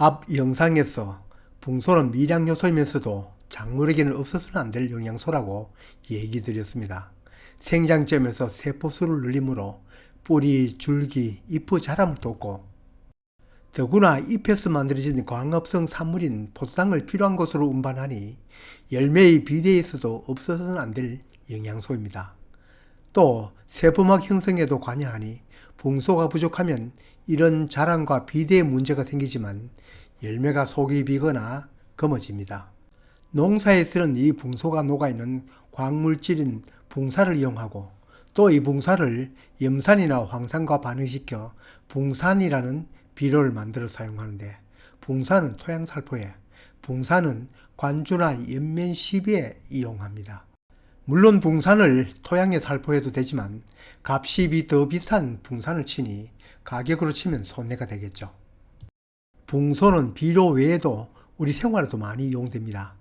앞 영상에서 붕소는 미량 요소이면서도 작물에게는 없어서는 안 될 영양소라고 얘기 드렸습니다. 생장점에서 세포수를 늘림으로 뿌리, 줄기, 잎의 자람을 돕고 더구나 잎에서 만들어진 광합성 산물인 포도당을 필요한 곳으로 운반하니 열매의 비대에서도 없어서는 안 될 영양소입니다. 또 세포막 형성에도 관여하니 붕소가 부족하면 이런 자랑과 비대의 문제가 생기지만 열매가 속이 비거나 검어집니다. 농사에 쓰는 이 붕소가 녹아있는 광물질인 붕사를 이용하고 또이 붕사를 염산이나 황산과 반응시켜 붕산이라는 비료를 만들어 사용하는데 붕산은 토양살포에 붕산은 관주나 연면 시비에 이용합니다. 물론 붕산을 토양에 살포해도 되지만 값이 더 비싼 붕산을 치니 가격으로 치면 손해가 되겠죠. 붕소는 비료 외에도 우리 생활에도 많이 이용됩니다.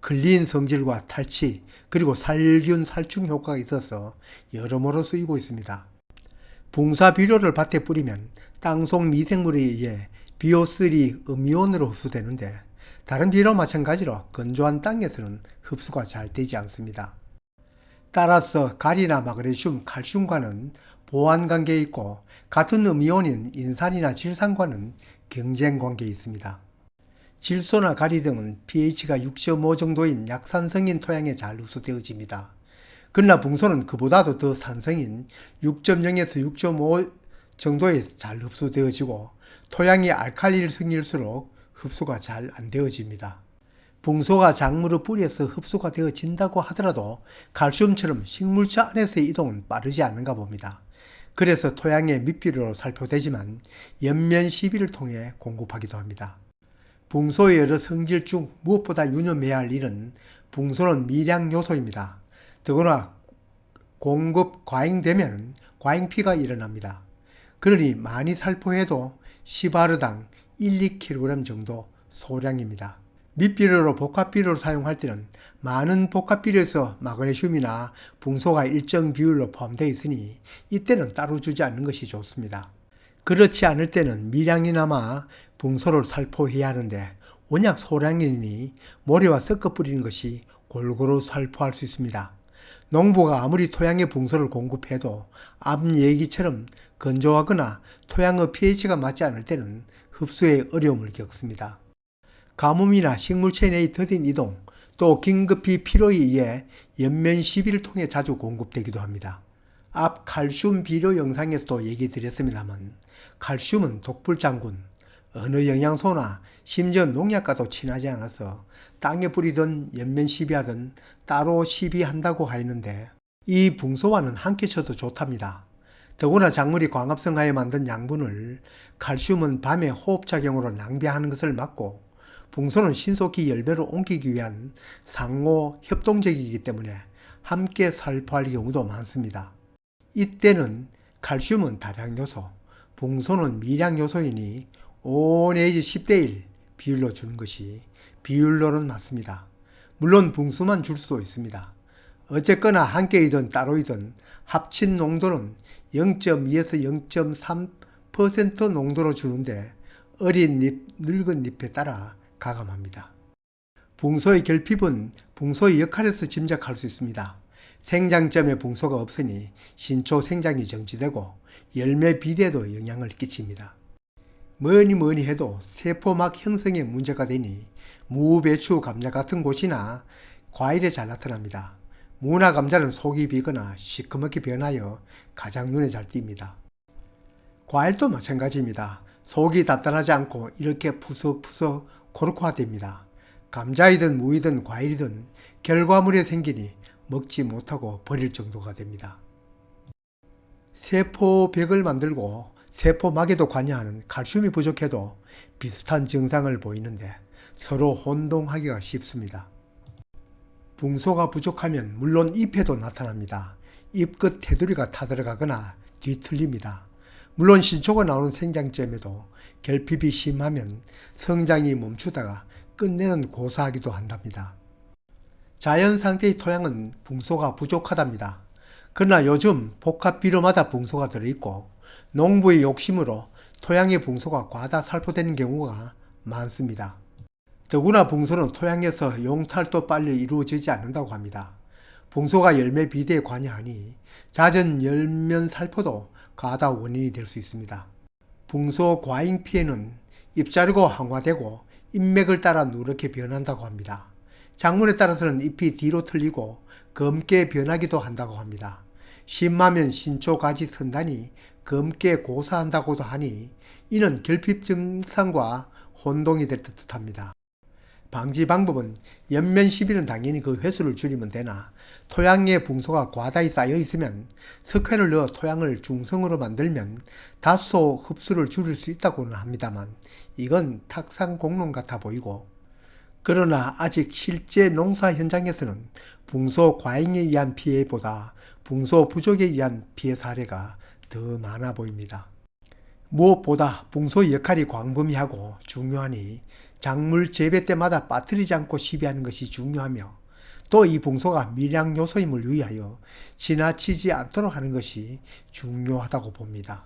클린 성질과 탈취 그리고 살균 살충 효과가 있어서 여러모로 쓰이고 있습니다. 붕사 비료를 밭에 뿌리면 땅속 미생물에 의해 비오3 음이온으로 흡수되는데 다른 비료와 마찬가지로 건조한 땅에서는 흡수가 잘 되지 않습니다. 따라서 가리나 마그네슘, 칼슘과는 보완 관계에 있고 같은 음이온인 인산이나 질산과는 경쟁 관계에 있습니다. 질소나 가리 등은 pH가 6.5 정도인 약산성인 토양에 잘 흡수되어집니다. 그러나 붕소는 그보다도 더 산성인 6.0에서 6.5 정도에 잘 흡수되어지고 토양이 알칼리 성일수록 흡수가 잘 안 되어집니다. 붕소가 작물의 뿌리에서 흡수가 되어진다고 하더라도 칼슘처럼 식물체 안에서의 이동은 빠르지 않은가 봅니다. 그래서 토양의 밑비료로 살포되지만 연면 시비를 통해 공급하기도 합니다. 붕소의 여러 성질 중 무엇보다 유념해야 할 일은 붕소는 미량 요소입니다. 더구나 공급 과잉되면 과잉피가 일어납니다. 그러니 많이 살포해도 시바르당 1, 2kg 정도 소량입니다. 밑비료로 복합비료를 사용할 때는 많은 복합비료에서 마그네슘이나 붕소가 일정 비율로 포함되어 있으니 이때는 따로 주지 않는 것이 좋습니다. 그렇지 않을 때는 미량이나마 붕소를 살포해야 하는데 원약 소량이니 모래와 섞어 뿌리는 것이 골고루 살포할 수 있습니다. 농부가 아무리 토양에 붕소를 공급해도 앞 얘기처럼 건조하거나 토양의 pH가 맞지 않을 때는 흡수에 어려움을 겪습니다. 가뭄이나 식물체 내의 더딘 이동, 또 긴급히 필요에 의해 연면 시비를 통해 자주 공급되기도 합니다. 앞 칼슘 비료 영상에서도 얘기 드렸습니다만 칼슘은 독불장군, 어느 영양소나 심지어 농약과도 친하지 않아서 땅에 뿌리든 연면 시비하든 따로 시비한다고 하였는데 이 붕소와는 함께 쳐도 좋답니다. 더구나 작물이 광합성하여 만든 양분을 칼슘은 밤에 호흡작용으로 낭비하는 것을 막고 붕소는 신속히 열매로 옮기기 위한 상호 협동적이기 때문에 함께 살포할 경우도 많습니다. 이때는 칼슘은 다량 요소, 붕소는 미량 요소이니 5 내지 10대 1 비율로 주는 것이 비율로는 맞습니다. 물론 붕수만 줄 수도 있습니다. 어쨌거나 함께이든 따로이든 합친 농도는 0.2에서 0.3% 농도로 주는데 어린 잎, 늙은 잎에 따라 가감합니다. 붕소의 결핍은 붕소의 역할에서 짐작할 수 있습니다. 생장점에 붕소가 없으니 신초 생장이 정지되고 열매 비대도 영향을 끼칩니다. 뭐니 뭐니 해도 세포막 형성에 문제가 되니 무, 배추, 감자 같은 곳이나 과일에 잘 나타납니다. 무나 감자는 속이 비거나 시커멓게 변하여 가장 눈에 잘 띕니다. 과일도 마찬가지입니다. 속이 단단하지 않고 이렇게 푸석푸석 고르코화됩니다. 감자이든 무이든 과일이든 결과물이 생기니 먹지 못하고 버릴 정도가 됩니다. 세포벽을 만들고 세포막에도 관여하는 칼슘이 부족해도 비슷한 증상을 보이는데 서로 혼동하기가 쉽습니다. 붕소가 부족하면 물론 잎에도 나타납니다. 잎 끝 테두리가 타들어가거나 뒤틀립니다. 물론 신초가 나오는 생장점에도 결핍이 심하면 성장이 멈추다가 끝내는 고사하기도 한답니다. 자연 상태의 토양은 붕소가 부족하답니다. 그러나 요즘 복합 비료마다 붕소가 들어있고 농부의 욕심으로 토양의 붕소가 과다 살포되는 경우가 많습니다. 더구나 붕소는 토양에서 용탈도 빨리 이루어지지 않는다고 합니다. 붕소가 열매 비대에 관여하니 잦은 열면 살포도 가다 원인이 될 수 있습니다. 붕소 과잉 피해는 잎자르고 항화되고 잎맥을 따라 누렇게 변한다고 합니다. 작물에 따라서는 잎이 뒤로 틀리고 검게 변하기도 한다고 합니다. 심하면 신초 가지 선단이 검게 고사한다고도 하니 이는 결핍 증상과 혼동이 될 듯합니다. 방지 방법은 연면 시비는 당연히 그 횟수를 줄이면 되나 토양에 붕소가 과다히 쌓여 있으면 석회를 넣어 토양을 중성으로 만들면 다소 흡수를 줄일 수 있다고는 합니다만 이건 탁상 공론 같아 보이고 그러나 아직 실제 농사 현장에서는 붕소 과잉에 의한 피해보다 붕소 부족에 의한 피해 사례가 더 많아 보입니다. 무엇보다 붕소 역할이 광범위하고 중요하니 작물 재배 때마다 빠뜨리지 않고 시비하는 것이 중요하며 또이 붕소가 밀양 요소임을 유의하여 지나치지 않도록 하는 것이 중요하다고 봅니다.